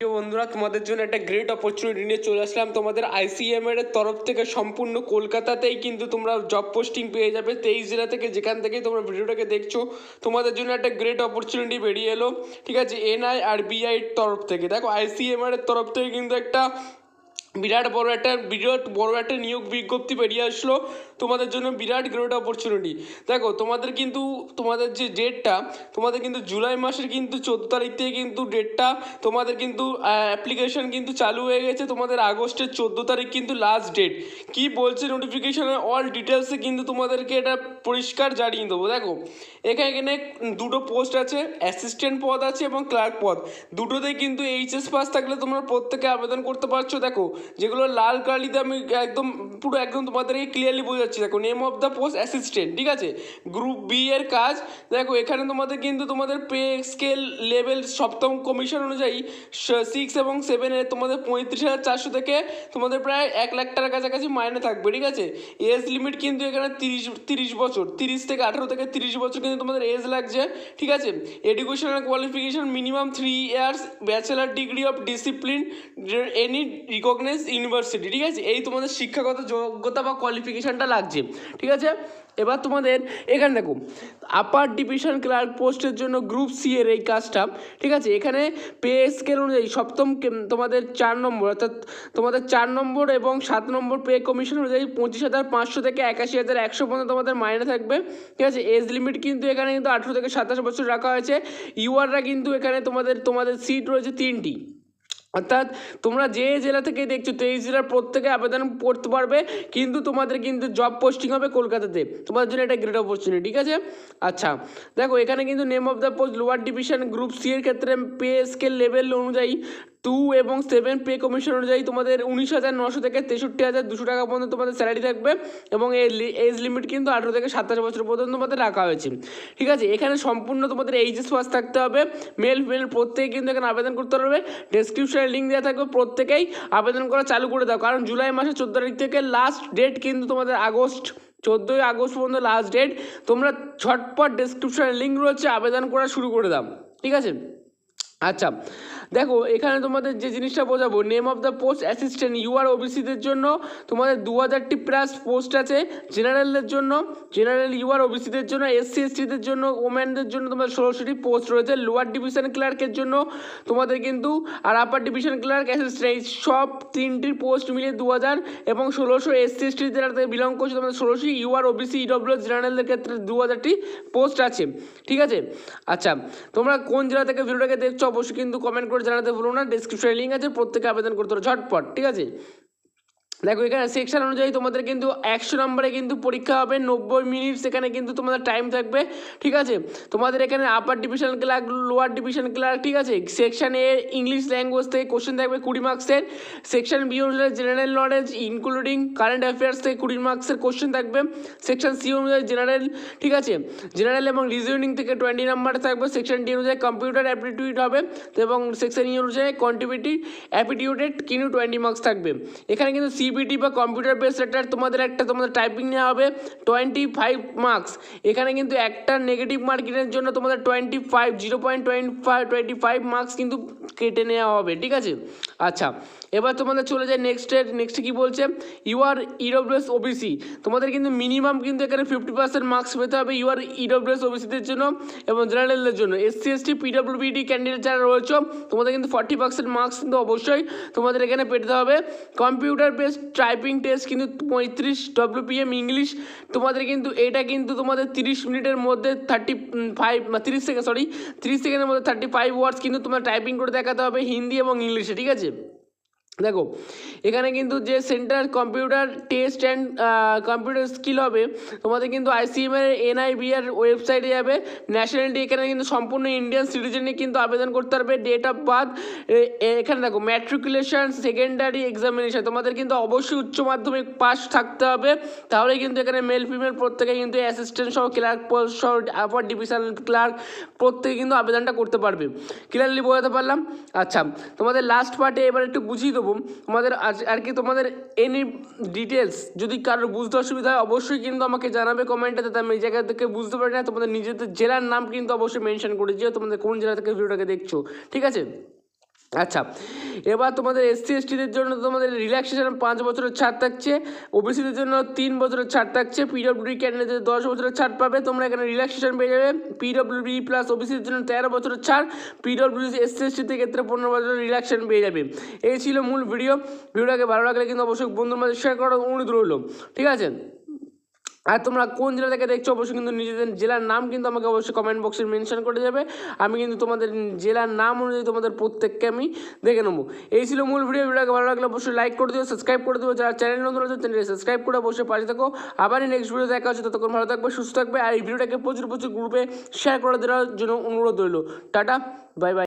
বন্ধুরা, তোমাদের জন্য একটা গ্রেট অপরচুনিটি নিয়ে চলে আসলাম। তোমাদের আইসিএম এর তরফ থেকে সম্পূর্ণ কলকাতাতেই কিন্তু তোমরা জব পোস্টিং পেয়ে যাবে। তেইশ জেলা থেকে যেখান থেকে তোমরা ভিডিওটাকে দেখছ, তোমাদের জন্য একটা গ্রেট অপরচুনিটি বেরিয়ে এলো। ঠিক আছে এনআই আর বিআই তরফ থেকে। দেখো আইসিএম এর তরফ থেকে কিন্তু একটা বিরাট বড় একটা, বিরাট বড় একটা নিয়োগ বিজ্ঞপ্তি বেরিয়ে আসলো তোমাদের জন্য বিরাট গ্রেট অপরচুনিটি দেখো, তোমাদের কিন্তু, তোমাদের যে ডেটটা তোমাদের কিন্তু জুলাই মাসের কিন্তু চোদ্দ তারিখ থেকে কিন্তু ডেটটা তোমাদের কিন্তু অ্যাপ্লিকেশন কিন্তু চালু হয়ে গেছে তোমাদের আগস্টের চোদ্দ তারিখ কিন্তু লাস্ট ডেট কি বলছে নোটিফিকেশনে অল ডিটেলসে কিন্তু তোমাদেরকে এটা পরিষ্কার জানিয়ে দেবো। দেখো, এখানে এখানে দুটো পোস্ট আছে অ্যাসিস্ট্যান্ট পদ আছে এবং ক্লার্ক পদ। দুটোতেই কিন্তু এইচএস পাস থাকলে তোমরা প্রত্যেকে আবেদন করতে পারছ। দেখো যেগুলো লাল কালিতে আমি একদম পুরো একদম তোমাদেরকে ক্লিয়ারলি বোঝাচ্ছি। দেখো name of the post assistant ঠিক আছে? গ্রুপ বি এর কাজ, দেখো, এখানে তোমাদের কিন্তু তোমাদের পে স্কেল লেভেল সপ্তম কমিশন অনুযায়ী সিক্স এবং সেভেনের তোমাদের পঁয়ত্রিশ হাজার চারশো থেকে তোমাদের প্রায় এক লাখ টাকার কাছাকাছি মাইনে থাকবে, ঠিক আছে? এজ লিমিট কিন্তু এখানে তিরিশ তিরিশ বছর, তিরিশ থেকে আঠেরো থেকে তিরিশ বছর কিন্তু তোমাদের এজ লাগছে, ঠিক আছে? Educational qualification minimum three years bachelor degree of discipline any recognise university ঠিক আছে? এই তোমাদের শিক্ষাগত যোগ্যতা বা কোয়ালিফিকেশনটা লাগছে, ঠিক আছে? এবার তোমাদের এখানে দেখো আপার ডিভিশন ক্লার্ক পোস্টের জন্য গ্রুপ সি এর এই কাজটা, ঠিক আছে? এখানে পে স্কেল অনুযায়ী সপ্তম তোমাদের চার নম্বর, অর্থাৎ তোমাদের চার নম্বর এবং সাত নম্বর পে কমিশন অনুযায়ী পঁচিশ হাজার পাঁচশো থেকে একাশি হাজার একশো পর্যন্ত তোমাদের মাইনে থাকবে, ঠিক আছে? এজ লিমিট কিন্তু এখানে কিন্তু আঠেরো থেকে সাতাশ বছর রাখা হয়েছে ইউআররা কিন্তু এখানে তোমাদের তোমাদের সিট রয়েছে তিনটি। অর্থাৎ তোমরা যে জেলা থেকে দেখছ তেইশ জেলার প্রত্যেকে আবেদন করতে পারবে, কিন্তু তোমাদের কিন্তু জব পোস্টিং হবে কলকাতাতে। তোমাদের জন্য এটা গ্রেট অপরচুনিটি ঠিক আছে? আচ্ছা দেখো, এখানে কিন্তু name of the post lower division group C এর ক্ষেত্রে পে স্কেল লেভেল অনুযায়ী টু এবং সেভেন পে কমিশন অনুযায়ী তোমাদের উনিশ হাজার নশো থেকে তেষট্টি হাজার দুশো টাকা পর্যন্ত তোমাদের স্যালারি থাকবে এবং এজ লিমিট কিন্তু আঠেরো থেকে সাতাশ বছর পর্যন্ত তোমাদের রাখা হয়েছে। ঠিক আছে, এখানে সম্পূর্ণ তোমাদের এইচএস পাস থাকতে হবে। মেল, ফিমেল প্রত্যেকে কিন্তু এখানে আবেদন করতে পারবে। ডেসক্রিপশনে লিঙ্ক দেওয়া থাকবে, প্রত্যেকেই আবেদন করা চালু করে দাও। কারণ জুলাই মাসের চোদ্দ তারিখ থেকে লাস্ট ডেট কিন্তু তোমাদের আগস্ট, চোদ্দোই আগস্ট পর্যন্ত লাস্ট ডেট তোমরা ঝটপট ডেসক্রিপশনে লিঙ্ক রয়েছে, আবেদন করা শুরু করে দাও। ঠিক আছে? আচ্ছা দেখো, এখানে তোমাদের যে জিনিসটা বোঝাবো name of the post assistant UR ওবিসিদের জন্য তোমাদের দু হাজারটি প্লাস পোস্ট আছে জেনারেলদের জন্য জেনারেল ইউআর ওবিসিদের জন্য এসসি এসটিদের জন্য ওমেনদের জন্য তোমাদের ষোলোশোটি পোস্ট রয়েছে। লোয়ার ডিভিশন ক্লার্কের জন্য তোমাদের কিন্তু, আর আপার ডিভিশন ক্লার্ক অ্যাসিস্ট্যান্ট সব তিনটির পোস্ট মিলিয়ে দু হাজার এবং ষোলোশো এসসি এসটি থেকে বিলং করছে তোমাদের ষোলোশো ইউআর ওবিসি ইডব্লিউ জেনারেলদের ক্ষেত্রে দু হাজারটি পোস্ট আছে। ঠিক আছে? আচ্ছা তোমরা কোন জেলা থেকে ভিডিওটাকে দেখছ অবশ্যই কিন্তু কমেন্ট করে জানাতে ভুলো না ডিসক্রিপশনে লিঙ্ক আছে প্রত্যেকে আবেদন করতে হবে ঝটপট ঠিক আছে? দেখো, এখানে সেকশন অনুযায়ী তোমাদের কিন্তু একশো নম্বরে কিন্তু পরীক্ষা হবে, নব্বই মিনিট সেখানে কিন্তু তোমাদের টাইম থাকবে, ঠিক আছে? তোমাদের এখানে upper division clerk lower division clerk ঠিক আছে? সেকশন এ ইংলিশ ল্যাঙ্গুয়েজ থেকে কোশ্চেন থাকবে কুড়ি মার্কসের সেকশন বি অনুযায়ী general knowledge including current affairs থেকে কুড়ি মার্কসের কোশ্চেন থাকবে সেকশন সি অনুযায়ী জেনারেল ঠিক আছে? জেনারেল এবং রিজনিং থেকে টোয়েন্টি নাম্বার থাকবে সেকশন ডি অনুযায়ী কম্পিউটার অ্যাপটিটিউড হবে, এবং সেকশন ই অনুযায়ী কন্ট্রিবিউটি অ্যাপটিটিউডেড কিন্তু টোয়েন্টি মার্কস থাকবে। এখানে কিন্তু সিবিটি বা কম্পিউটার বেস একটা তোমাদের একটা, তোমাদের টাইপিং নেওয়া হবে টোয়েন্টি ফাইভ মার্কস এখানে কিন্তু একটা নেগেটিভ মার্কিংয়ের জন্য তোমাদের twenty five zero point twenty five twenty five marks কিন্তু কেটে নেওয়া হবে, ঠিক আছে? আচ্ছা এবার তোমাদের চলে যায় নেক্সটের নেক্সটে কী বলছে? ইউ আর ইডব্লিউএস ওবিসি তোমাদের কিন্তু মিনিমাম কিন্তু এখানে ফিফটি পার্সেন্ট মার্কস পেতে হবে ইউ আর ইডব্লিউএস ওবিসিদের জন্য এবং জেনারেলদের জন্য। এসসি এসটি পিডব্লিউবিডি ক্যান্ডিডেট যারা রয়েছে, তোমাদের কিন্তু ফর্টি পার্সেন্ট মার্কস কিন্তু অবশ্যই তোমাদের এখানে পেতে হবে। কম্পিউটার বেসড টাইপিং টেস্ট কিন্তু পঁয়ত্রিশ ডব্লিউ ডব্লিউপিএম ইংলিশ তোমাদের কিন্তু এটা কিন্তু তোমাদের তিরিশ মিনিটের মধ্যে থার্টি ফাইভ তিরিশ সেকেন্ড সরি তিরিশ সেকেন্ডের মধ্যে থার্টি ফাইভ ওয়ার্ডস কিন্তু তোমার টাইপিং করে দেখাতে হবে হিন্দি এবং ইংলিশে, ঠিক আছে? দেখো এখানে কিন্তু যে centre computer test and computer skill হবে, তোমাদের কিন্তু আইসিএম এর এনআইবি এর ওয়েবসাইটে যাবে। ন্যাশনালিটি এখানে কিন্তু সম্পূর্ণ ইন্ডিয়ান সিটিজেনে কিন্তু আবেদন করতে পারবে। ডেট অফ বার্থ এখানে দেখো ম্যাট্রিকুলেশন সেকেন্ডারি এক্সামিনেশন তোমাদের কিন্তু অবশ্যই উচ্চ মাধ্যমিক পাস থাকতে হবে। তাহলে কিন্তু এখানে মেল ফিমেল প্রত্যেকে কিন্তু অ্যাসিস্ট্যান্ট সহ ক্লার্ক পোস্ট সহ আপার ডিভিশন ক্লার্ক প্রত্যেকে কিন্তু আবেদনটা করতে পারবে। ক্লিয়ারলি বোঝাতে পারলাম? আচ্ছা তোমাদের লাস্ট পার্টে এবার একটু বুঝিয়ে দেবো। তোমাদের আজ- আর কি তোমাদের এনি ডিটেলস যদি কারোর বুঝতে অসুবিধা হয়, অবশ্যই কিন্তু আমাকে জানাবে কমেন্টে তাতে আমি এই জায়গা থেকে বুঝতে পারি। না তোমাদের নিজেদের জেলার নাম কিন্তু অবশ্যই মেনশন করে দিও তোমাদের কোন জেলা থেকে ভিডিওটাকে দেখছ। ঠিক আছে? আচ্ছা এবার তোমাদের এসসি এসটিদের জন্য তোমাদের রিল্যাক্সেশন পাঁচ বছরের ছাড় থাকছে ওবিসিদের জন্য তিন বছরের ছাড় থাকছে পিডব্লিউডি ক্যান্ডিডেটদের দশ বছরের ছাড় পাবে, তোমরা এখানে রিল্যাক্সেশন পেয়ে যাবে পিডব্লিউডি প্লাস ওবিসিদের জন্য তেরো বছরের ছাড় পিডব্লিউডি এসসি এসটিদের ক্ষেত্রে পনেরো বছরের রিল্যাক্সেশন পেয়ে যাবে। এই ছিল মূল ভিডিও ভিডিওটাকে ভালো লাগলে কিন্তু অবশ্যই বন্ধুর মাঝে শেয়ার করার অনুরোধ রইল। ঠিক আছে? আর তোমরা কোন জেলা থেকে দেখছ, অবশ্যই কিন্তু নিজেদের জেলার নাম কিন্তু আমাকে অবশ্যই কমেন্ট বক্সে মেনশন করে যাবে আমি কিন্তু তোমাদের জেলার নাম অনুযায়ী তোমাদের প্রত্যেককে আমি দেখে নেব। এই ছিল মূল ভিডিও ভিডিওকে ভালো লাগলে অবশ্যই লাইক করে দিও সাবস্ক্রাইব করে দিও। যারা চ্যানেল নতুন আছে চ্যানেলটি সাবস্ক্রাইব করে অবশ্যই পাশে থাকো। আবারই নেক্সট ভিডিও দেখা হচ্ছে, ততক্ষণ ভালো থাকবে, সুস্থ থাকবে। আর এই ভিডিওটাকে প্রচুর প্রচুর গ্রুপে শেয়ার করে দেওয়ার জন্য অনুরোধ রইল। Tata bye bye